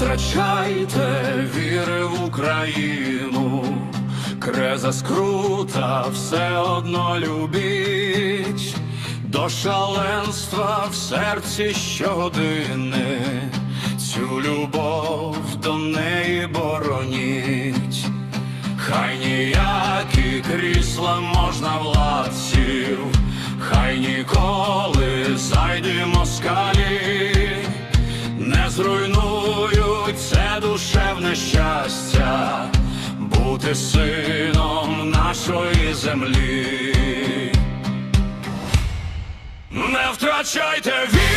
втрачайте віри в Україну, креза скрута все одно любіть, до шаленства в серці щогодини, цю любов до неї бороніть. Хай ніякі крісла можна владців, хай ніколи зайди москалі, не зруйнують це душевне щастя, бути сином нашої землі. Не втрачайте віри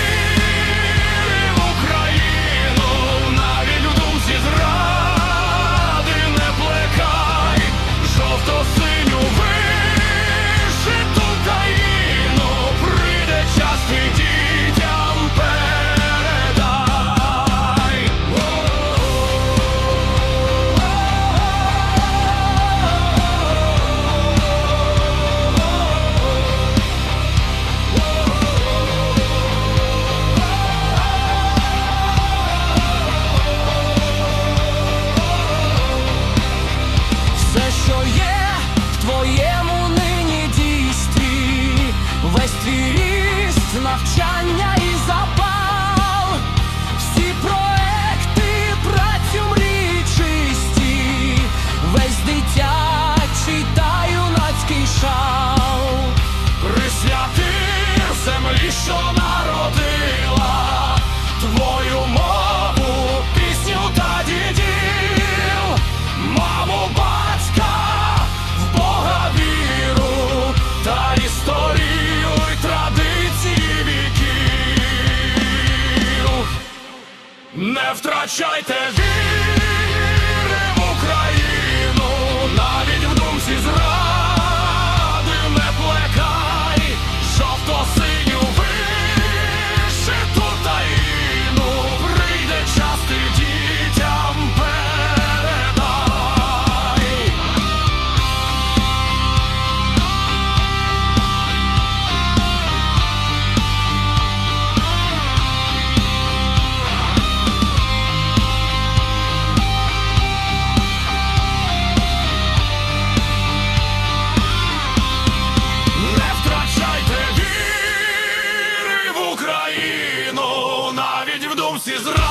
втрачайте віру Україну навіть в думці зра.